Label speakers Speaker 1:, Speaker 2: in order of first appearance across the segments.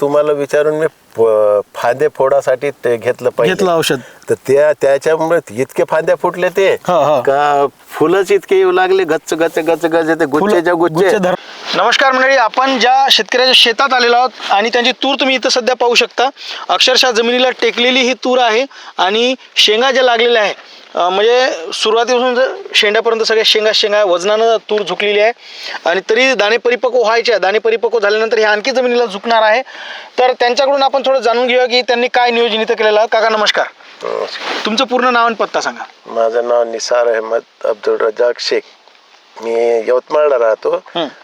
Speaker 1: तुम्हाला विचारून मी फ- फांदे फोडासाठी ते घेतलं पाहिजे.
Speaker 2: घेतलं औषध.
Speaker 1: तर त्या त्याच्यामुळे इतके फांद्या फुटले ते
Speaker 2: हा, हा.
Speaker 1: का फुलंच इतके येऊ लागले गच्च गच्च गच्च गच्च ते गुच्छेच्या गुच्छे
Speaker 2: गुच्छे धर- नमस्कार मंडळी आपण ज्या शेतकऱ्याच्या शेतात आलेलो आहोत आणि त्यांची तूर तुम्ही इथं सध्या पाहू शकता. अक्षरशः जमिनीला टेकलेली ही तूर आहे आणि शेंगा ज्या लागलेल्या आहे म्हणजे सुरुवातीपासून जर शेंड्यापर्यंत सगळ्या शेंगा शेंगा वजनानं तूर झुकलेली आहे. आणि तरी दाणे परिपक्व व्हायचे. दाणे परिपक्व झाल्यानंतर हे आणखी जमिनीला झुकणार आहे. तर त्यांच्याकडून आपण थोडं जाणून घेऊया की त्यांनी काय नियोजन इथं केलेलं आहे. काका नमस्कार. तुमचं पूर्ण नाव आणि पत्ता सांगा.
Speaker 1: माझं नाव निसार अहमद अब्दुल रजाक शेख. मी यवतमाळला राहतो.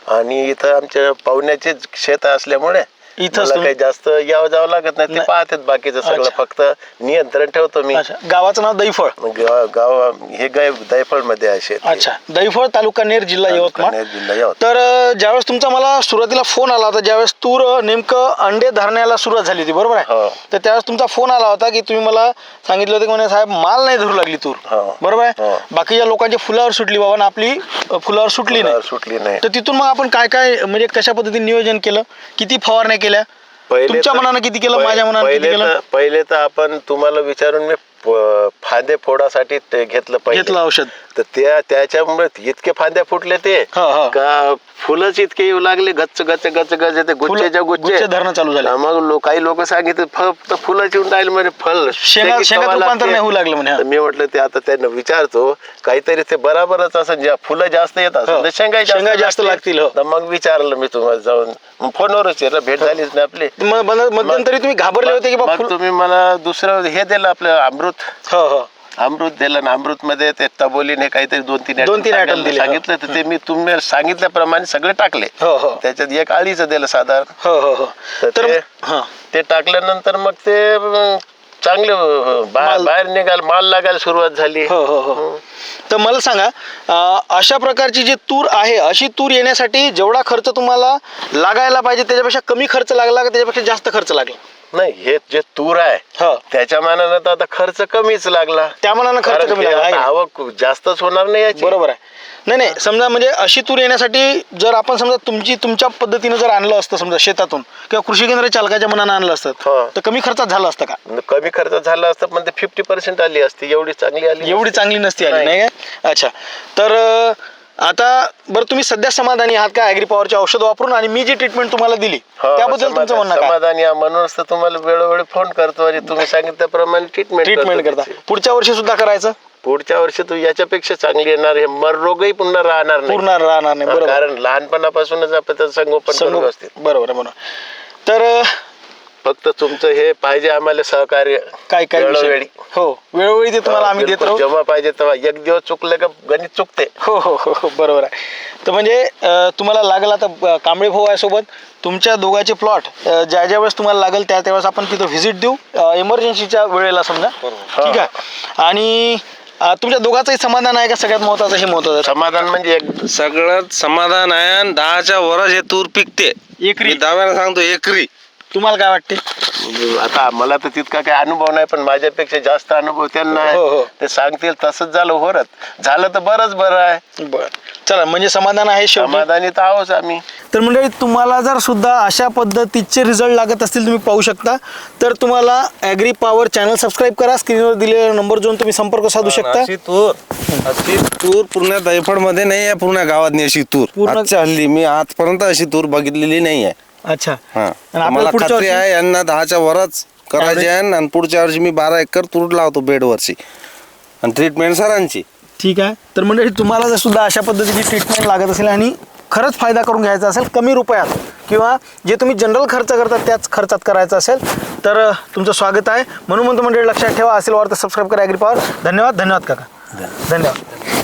Speaker 1: आणि इथं आमच्या पाहुण्याचे शेत असल्यामुळे
Speaker 2: इथंच
Speaker 1: मला
Speaker 2: तुम्ही-
Speaker 1: काही जास्त यावं जावं लागत नाही ते
Speaker 2: नाही.
Speaker 1: पाहतात बाकीचं सगळं
Speaker 2: अच्छा.
Speaker 1: फक्त नियंत्रण ठेवतो मी.
Speaker 2: अच्छा. गावाचं नाव दैफळ
Speaker 1: गाव गाव हे गाय दैफळमध्ये शेत.
Speaker 2: अच्छा. दैफळ तालुका नेर जिल्हा यवतमाळ.
Speaker 1: जिल्हा यवतमाळ.
Speaker 2: तर अ, ज्यावेळेस तुमचा मला सुरुवातीला फोन आला होता ज्यावेळेस तूर अ, नेमकं अंडे धरण्याला सुरुवात झाली होती बरोबर आहे?
Speaker 1: हो.
Speaker 2: तर त्यावेळेस तुमचा फोन आला होता की तुम्ही मला सांगितलं होतं की म्हणे साहेब माल नाही धरू लागली तूर.
Speaker 1: हो.
Speaker 2: बरोबर आहे?
Speaker 1: हो.
Speaker 2: बाकीच्या लोकांची फुलावर सुटली बाबा आणि आपली अ, फुलावर सुटली नाही.
Speaker 1: सुटली नाही.
Speaker 2: तर तिथून मग आपण काय काय म्हणजे कशा पद्धतीने नियोजन केलं? किती फवारण्या केल्या?
Speaker 1: पहिले
Speaker 2: तुमच्या
Speaker 1: तर-
Speaker 2: मनानं किती केलं?
Speaker 1: पहि-
Speaker 2: माझ्या मनानं किती
Speaker 1: पहिले
Speaker 2: केलं?
Speaker 1: तर- पहिले तर आपण तुम्हाला विचारून मी फांदे फोडासाठी ते घेतलं पाहिजे
Speaker 2: घेतलं औषध
Speaker 1: तर त्या त्याच्यामुळे इतके फांद्या फुटले ते
Speaker 2: हा, हा.
Speaker 1: का फुलंच इतके येऊ लागले गच्च गच्च गच्च गच्च ते गुच्छेच्या
Speaker 2: गुच्छे धरणं चालू झाले
Speaker 1: मग काही लोक सांगितलं फक्त फुलंच येऊन राहिले म्हणजे फल
Speaker 2: होऊ लागलं म्हणे, हा.
Speaker 1: तर मी म्हटलं ते आता त्यांना विचारतो काहीतरी ते बराबरच असं फुलं जास्त येत
Speaker 2: हो.
Speaker 1: असं शेंगा
Speaker 2: शेंगा जास्त लागतील, हो.
Speaker 1: तर मग विचारलं मी तुम्हाला जाऊन फोनवरच भेट झालीच नाही आपली
Speaker 2: मध्यंतरी तुम्ही घाबरले होते की
Speaker 1: तुम्ही मला दुसरं हे दिलं आपलं अमृत
Speaker 2: हो हो.
Speaker 1: अमृत दिलं ना अमृत मध्ये ते तबोलीने काहीतरी दोन तीन
Speaker 2: दोन तीन
Speaker 1: item
Speaker 2: दिले,
Speaker 1: सांगितलं तर ते मी तुम्ही सांगितल्याप्रमाणे सगळे टाकले.
Speaker 2: हो, हो.
Speaker 1: त्याच्यात एक आळीचं दिलं साधारण.
Speaker 2: हो हो हो.
Speaker 1: तर ते- टाकल्यानंतर मग ते चांगले बाहेर निघाल माल लागायला सुरुवात झाली.
Speaker 2: हो हो हो. तर मला सांगा अशा प्रकारची जी तूर आहे अशी तूर येण्यासाठी जेवढा खर्च तुम्हाला लागायला पाहिजे त्याच्यापेक्षा कमी खर्च लागला का त्याच्यापेक्षा जास्त खर्च लागला?
Speaker 1: नाही हे जे तूर आहे
Speaker 2: हो.
Speaker 1: त्याच्या मानानं तर आता खर्च कमीच लागला.
Speaker 2: त्या मनानं खर्च कमी लागला?
Speaker 1: आवक जास्तच होणार नाही याची.
Speaker 2: बरोबर आहे. नाही नाही समजा म्हणजे अशी तूर येण्यासाठी जर आपण समजा तुमची तुमच्या पद्धतीनं जर आणलं असतं समजा शेतातून किंवा कृषी केंद्र चालकाच्या मनानं आणलं असतं. तर कमी खर्चात झालं असतं का?
Speaker 1: कमी खर्च झाला असता पण ते फिफ्टी पर्सेंट आली असती एवढी चांगली आली
Speaker 2: एवढी चांगली नसती आली
Speaker 1: नाही.
Speaker 2: अच्छा. तर आता बरं तुम्ही सध्या समाधानी आहात का? ॲग्री पॉवरचे औषध वापरून आणि मी जी ट्रीटमेंट तुम्हाला दिली
Speaker 1: हो,
Speaker 2: त्याबद्दल तुमचं
Speaker 1: समाधान-
Speaker 2: म्हणणं काय?
Speaker 1: समाधानी आहे. म्हणूनच तर तुम्हाला वेळोवेळी फोन करतो आणि तुम्ही सांगितल्याप्रमाणे ट्रीटमेंट
Speaker 2: ट्रीटमेंट करता. पुढच्या वर्षी सुद्धा करायचं?
Speaker 1: पुढच्या वर्षी तू याच्यापेक्षा चांगली येणार हे मर रोगही पुन्हा राहणार नाही.
Speaker 2: पूर्ण राहणार नाही.
Speaker 1: हा,
Speaker 2: बरोबर.
Speaker 1: कारण लहानपणापासूनच आपण त्याचं संगोपन
Speaker 2: संगो-
Speaker 1: व्यवस्थित.
Speaker 2: बरोबर आहे, बरोबर. तर अं,
Speaker 1: फक्त तुमचं हे पाहिजे आम्हाला सहकार्य.
Speaker 2: काय काय विषय
Speaker 1: वेळोवेळी.
Speaker 2: हो वेळोवेळी ते तुम्हाला आम्ही देत
Speaker 1: बिलकुल.
Speaker 2: राहू
Speaker 1: जेव्हा पाहिजे तेव्हा. एक दिवस चुकलं का गणित चुकते.
Speaker 2: हो हो हो हो, बरोबर आहे. तर म्हणजे अं, तुम्हाला लागला तर कांबळे भाऊ आहे सोबत तुमच्या दोघांचे प्लॉट ज्या ज्या वेळेस तुम्हाला लागेल त्या त्यावेळेस आपण तिथं व्हिजिट देऊ. इमर्जन्सीच्या वेळेला समजा. ठीक आहे. आणि अं, तुमच्या दोघांचंही समाधान आहे का? सगळ्यात महत्वाचं हे महत्वाचं? आहे?
Speaker 1: समाधान म्हणजे एक
Speaker 3: सगळ्यात समाधान आहे आणि दहाच्या वरच हे तूर पिकते.
Speaker 2: एकरी?
Speaker 3: मी दाव्यानं सांगतो एकरी.
Speaker 2: तुम्हाला काय वाटते?
Speaker 1: आता मला तर तितका काही अनुभव नाही पण माझ्यापेक्षा जास्त अनुभव त्यांना
Speaker 2: हो, हो.
Speaker 1: आहे ते सांगतील तसंच झालं होरत. झालं तर बरंच बरं आहे.
Speaker 2: बर. चला म्हणजे समाधान आहे शेवटी?
Speaker 1: समाधानी तर आहोच आम्ही.
Speaker 2: तर मंडळी तुम्हाला जर सुद्धा अशा पद्धतीचे रिझल्ट लागत असतील तुम्ही पाहू शकता. तर तुम्हाला ॲग्री पॉवर चॅनल सबस्क्राईब करा. स्क्रीनवर दिलेल्या नंबर जोन तुम्ही संपर्क साधू शकता.
Speaker 3: अशी तूर अशी तूर पूर्ण दैफडमध्ये नाही आहे पूर्ण गावात नाही अशी तूर.
Speaker 2: पूर्ण-
Speaker 3: आजच्या हल्ली मी आजपर्यंत अशी तूर बघितलेली नाही आहे.
Speaker 2: अच्छा.
Speaker 3: हा.
Speaker 2: आणि आपल्याला
Speaker 3: मला
Speaker 2: पुढच्या
Speaker 3: खात्री
Speaker 2: वर्षी-
Speaker 3: आहे यांना दहाच्या वरच करायचे आहे आणि पुढच्या वर्षी मी बारा एकर तूर लावतो बेडवरची. आणि ट्रीटमेंट सरांची.
Speaker 2: ठीक आहे. तर मंडळी तुम्हाला जर सुद्धा अशा पद्धतीची ट्रीटमेंट लागत असेल आणि खरंच फायदा करून घ्यायचा असेल कमी रुपयात किंवा जे तुम्ही जनरल खर्च करतात त्याच खर्चात करायचा असेल तर अ, तुमचं स्वागत आहे. म्हणून म्हणतो मंडळी लक्षात ठेवा असेल वार तर सबस्क्राईब करा ॲग्री पॉवर धन्यवाद धन्यवाद काका. धन्यवाद.